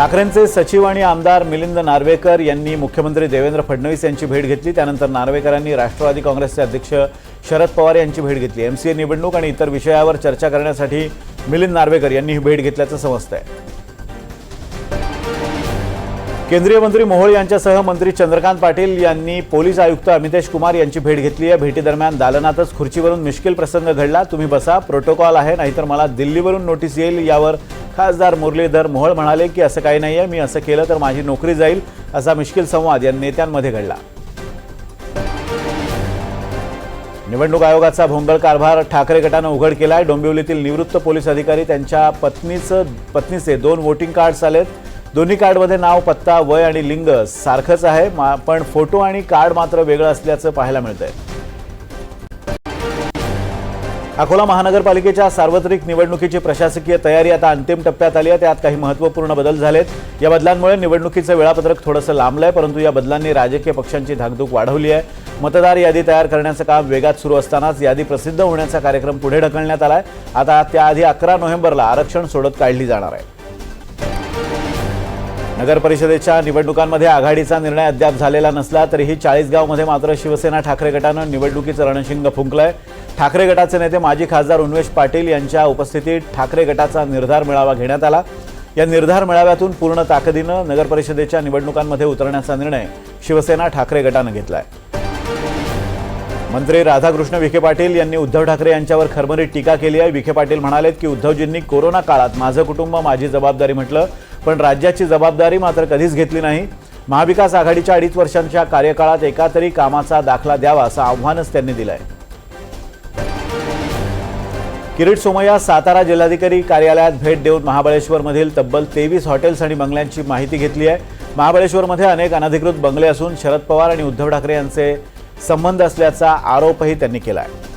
ठाकरेंचे सचिव आणि आमदार मिलिंद नार्वेकर यांनी मुख्यमंत्री देवेंद्र फडणवीस यांची भेट घेतली. त्यानंतर नार्वेकरांनी राष्ट्रवादी काँग्रेसचे अध्यक्ष शरद पवार यांची भेट घेतली. एमसीए निवडणूक आणि इतर विषयावर चर्चा करण्यासाठी मिलिंद नार्वेकर यांनी ही भेट घेतल्याचं समजतंय. केंद्रीय मंत्री मोहोळ यांच्यासह मंत्री चंद्रकांत पाटील यांनी पोलीस आयुक्त अमितेश कुमार यांची भेट घेतली आहे. भेटीदरम्यान दालनातच खुर्चीवरून मिश्किल प्रसंग घडला. तुम्ही बसा प्रोटोकॉल आहे नाहीतर मला दिल्लीवरून नोटीस येईल. यावर खासदार मुरलीधर मोहोळ म्हणाले की असं काही नाही आहे मी असं केलं तर माझी नोकरी जाईल असा मिश्किल संवाद या नेत्यांमध्ये घडला. निवडणूक आयोगाचा भोंगळ कारभार ठाकरे गटानं उघड केला आहे डोंबिवलीतील निवृत्त पोलीस अधिकारी त्यांच्या पत्नीचं पत्नीचे दोन वोटिंग कार्ड्स आलेत. दोन्ही कार्डमध्ये नाव पत्ता वय आणि लिंग सारखंच आहे मा- पण फोटो आणि कार्ड मात्र वेगळं असल्याचं पाहायला मिळतंय. अकोला महानगरपालिकेच्या सार्वत्रिक निवडणुकीची प्रशासकीय तयारी आता अंतिम टप्प्यात आली आहे. त्यात काही महत्त्वपूर्ण बदल झालेत. या बदलांमुळे निवडणुकीचं वेळापत्रक थोडंसं लांबलंय परंतु या बदलांनी राजकीय पक्षांची धाकधूक वाढवली आहे. मतदार यादी तयार करण्याचं काम वेगात सुरू असतानाच यादी प्रसिद्ध होण्याचा कार्यक्रम पुढे ढकलण्यात आलाय. आता त्याआधी अकरा नोव्हेंबरला आरक्षण सोडत काढली जाणार आहे. नगर परिषदेच्या निवडणुकांमध्ये आघाडीचा निर्णय अद्याप झालेला नसला तरीही चाळीसगावमध्ये मात्र शिवसेना ठाकरे गटानं निवडणुकीचं रणशिंग फुंकलंय. ठाकरे गटाचे नेते माजी खासदार उन्मेश पाटील यांच्या उपस्थितीत ठाकरे गटाचा निर्धार मेळावा घेण्यात आला. या निर्धार मेळाव्यातून पूर्ण ताकदीनं नगर परिषदेच्या निवडणुकांमध्ये उतरण्याचा निर्णय शिवसेना ठाकरे गटानं घेतलाय. मंत्री राधाकृष्ण विखे पाटील यांनी उद्धव ठाकरे यांच्यावर खरमरीत टीका केली आहे. विखे पाटील म्हणालेत की उद्धवजींनी कोरोना काळात माझं कुटुंब माझी जबाबदारी म्हटलं पण राज्याची जबाबदारी मात्र कधीच घेतली नाही. महाविकास आघाडीच्या अडीच वर्षांच्या कार्यकाळात एका तरी कामाचा दाखला द्यावा असं आव्हानच त्यांनी दिलंय. किरीट सोमय्या सातारा जिल्हाधिकारी कार्यालयात भेट देऊन महाबळेश्वरमधील तब्बल तेवीस हॉटेल्स आणि बंगल्यांची माहिती घेतली आहे. महाबळेश्वरमध्ये अनेक अनधिकृत बंगले असून शरद पवार आणि उद्धव ठाकरे यांचे संबंध असल्याचा आरोपही त्यांनी केला आहे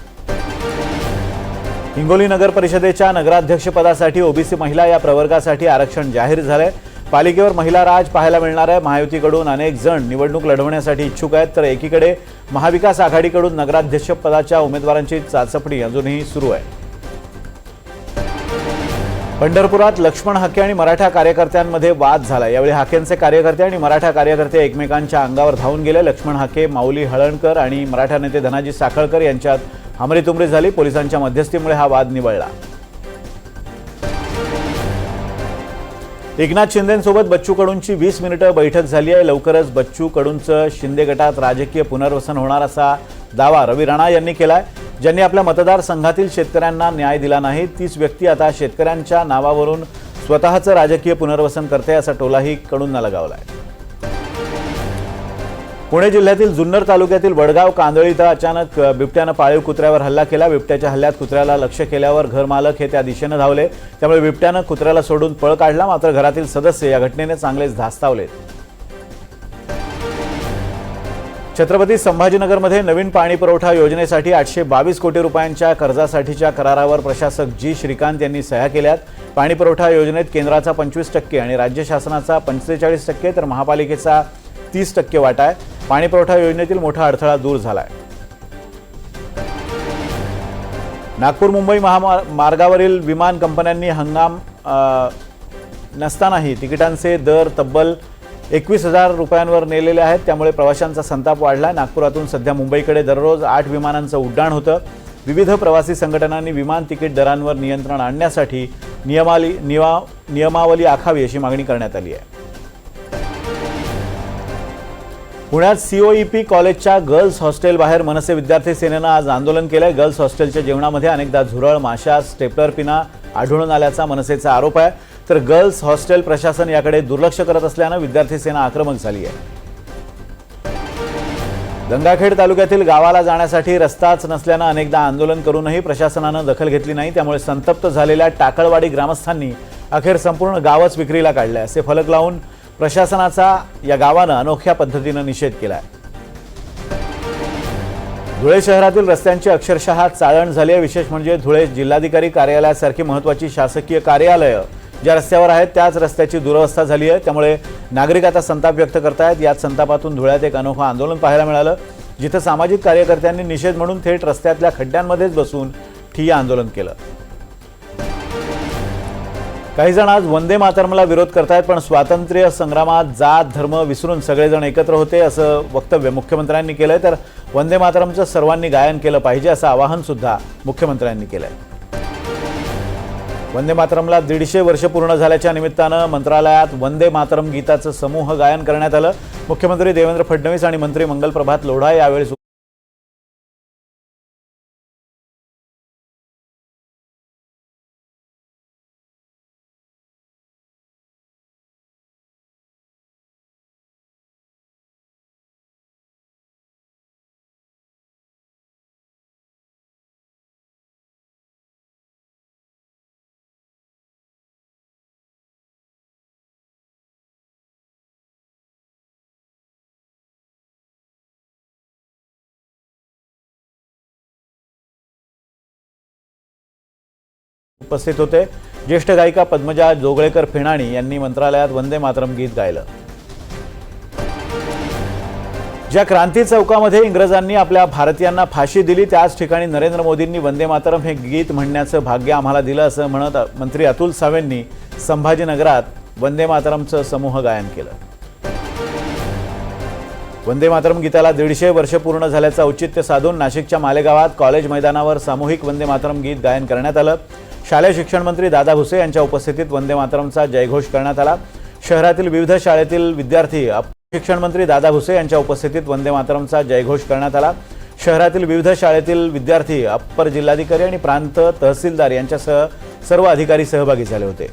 हिंगोली नगर परिषदेच्या नगराध्यक्षपदासाठी ओबीसी महिला या प्रवर्गासाठी आरक्षण जाहीर झालंय. पालिकेवर महिला राज पाहायला मिळणार आहे. महायुतीकडून अनेक जण निवडणूक लढवण्यासाठी इच्छुक आहेत. तर एकीकडे महाविकास आघाडीकडून नगराध्यक्षपदाच्या उमेदवारांची चाचपणी अजूनही सुरू आहे. पंढरपुरात लक्ष्मण हाके आणि मराठा कार्यकर्त्यांमध्ये वाद झाला यावेळी हाकेंचे कार्यकर्ते आणि मराठा कार्यकर्ते एकमेकांच्या अंगावर धावून गेले. लक्ष्मण हाके माऊली हळणकर आणि मराठा नेते धनाजी साखळकर यांच्यात हमरीतुमरी झाली पोलिसांच्या मध्यस्थीमुळे हा वाद निवळला. एकनाथ शिंदेसोबत बच्चू कडूंची वीस मिनिटं बैठक झाली आहे. लवकरच बच्चू कडूंचं शिंदे गटात राजकीय पुनर्वसन होणार असा दावा रवी राणा यांनी केलाय. ज्यांनी आपल्या मतदारसंघातील शेतकऱ्यांना न्याय दिला नाही तीच व्यक्ती आता शेतकऱ्यांच्या नावावरून स्वतःचं राजकीय पुनर्वसन करते असा टोलाही कडूंना लगावलाय. पुणे जिल्ह्यातील जुन्नर तालुक्यातील वडगाव कांदळी इथं अचानक बिबट्यानं पाळीव कुत्र्यावर हल्ला केला. बिबट्याच्या हल्ल्यात कुत्र्याला लक्ष केल्यावर घरमालक हे त्या दिशेनं धावले. त्यामुळे बिबट्यानं कुत्र्याला सोडून पळ काढला. मात्र घरातील सदस्य या घटनेने चांगलेच धास्तावले. छत्रपती संभाजीनगरमध्ये नवीन पाणी पुरवठा योजनेसाठी आठशे बावीस कोटी रुपयांच्या कर्जासाठीच्या करारावर प्रशासक जी. श्रीकांत यांनी सह्या केल्यात. पाणी पुरवठा योजनेत केंद्राचा पंचवीस टक्के आणि राज्य शासनाचा पंचेचाळीस टक्के तर महापालिकेचा तीस टक्के वाटा आहे. पाणीपुरवठा योजनेतील मोठा अडथळा दूर झाला आहे नागपूर मुंबई महामार्गावरील विमान कंपन्यांनी हंगाम नसतानाही तिकिटांचे दर तब्बल एकवीस हजार रुपयांवर नेलेले आहेत. त्यामुळे प्रवाशांचा संताप वाढला आहे नागपुरातून सध्या मुंबईकडे दररोज आठ विमानांचं उड्डाण होतं. विविध प्रवासी संघटनांनी विमान तिकीट दरांवर नियंत्रण आणण्यासाठी नियमाली नियमा नियमावली आखावी अशी मागणी करण्यात आली आहे. पुण्यात सीओईपी कॉलेजच्या गर्ल्स हॉस्टेल बाहेर मनसे विद्यार्थी सेनेनं आज आंदोलन केलंय. गर्ल्स हॉस्टेलच्या जेवणामध्ये अनेकदा झुरळ माशा स्टेपलर पिना आढळून आल्याचा मनसेचा आरोप आहे. तर गर्ल्स हॉस्टेल प्रशासन याकडे दुर्लक्ष करत असल्यानं विद्यार्थी सेना आक्रमक झाली आहे. गंगाखेड तालुक्यातील गावाला जाण्यासाठी रस्ताच नसल्यानं अनेकदा आंदोलन करूनही प्रशासनानं दखल घेतली नाही. त्यामुळे संतप्त झालेल्या टाकळवाडी ग्रामस्थांनी अखेर संपूर्ण गावच विक्रीला काढलं असे फलक लावून प्रशासनाचा या गावानं अनोख्या पद्धतीनं निषेध केलाय. धुळे शहरातील रस्त्यांची अक्षरशः चाळण झाली आहे. विशेष म्हणजे धुळे जिल्हाधिकारी कार्यालयासारखी महत्त्वाची शासकीय कार्यालयं ज्या रस्त्यावर आहेत त्याच रस्त्याची दुरवस्था झाली आहे. त्यामुळे नागरिक आता संताप व्यक्त करतायत. याच संतापातून धुळ्यात एक अनोखं आंदोलन पाहायला मिळालं जिथं सामाजिक कार्यकर्त्यांनी निषेध म्हणून थेट रस्त्यातल्या खड्ड्यांमध्येच बसून ठिय्या आंदोलन केलं. काही जण आज वंदे मातरमला विरोध करतायत पण स्वातंत्र्य संग्रामात जात धर्म विसरून सगळेजण एकत्र होते असं वक्तव्य मुख्यमंत्र्यांनी केलंय. तर वंदे मातरमचं सर्वांनी गायन केलं पाहिजे असं आवाहन सुद्धा मुख्यमंत्र्यांनी केलंय. वंदे मातरमला दीडशे वर्ष पूर्ण झाल्याच्या निमित्तानं मंत्रालयात वंदे मातरम गीताचं समूह गायन करण्यात आलं. मुख्यमंत्री देवेंद्र फडणवीस आणि मंत्री मंगल प्रभात लोढा यावेळी उपस्थित होते. ज्येष्ठ गायिका पद्मजा जोगळेकर फेणाणी यांनी मंत्रालयात वंदे मातरम गीत गायलं. ज्या क्रांती चौकामध्ये इंग्रजांनी आपल्या भारतीयांना फाशी दिली त्याच ठिकाणी नरेंद्र मोदींनी वंदे मातरम हे गीत म्हणण्याचं भाग्य आम्हाला दिलं असं म्हणत मंत्री अतुल सावेंनी संभाजीनगरात वंदे मातरमचं समूह गायन केलं. वंदे मातरम गीताला दीडशे वर्ष पूर्ण झाल्याचं औचित्य साधून नाशिकच्या मालेगावात कॉलेज मैदानावर सामूहिक वंदे मातरम गीत गायन करण्यात आलं. शालेय शिक्षण मंत्री दादा भुसे यांच्या उपस्थितीत वंदे मातरमचा जयघोष करण्यात आला. शहरातील विविध शाळेतील विद्यार्थी शिक्षण मंत्री दादा भुसे यांच्या उपस्थितीत वंदे मातरमचा जयघोष करण्यात आला. शहरातील विविध शाळेतील विद्यार्थी अप्पर जिल्हाधिकारी आणि प्रांत तहसीलदार यांच्यासह सर्व अधिकारी सहभागी झाले होते.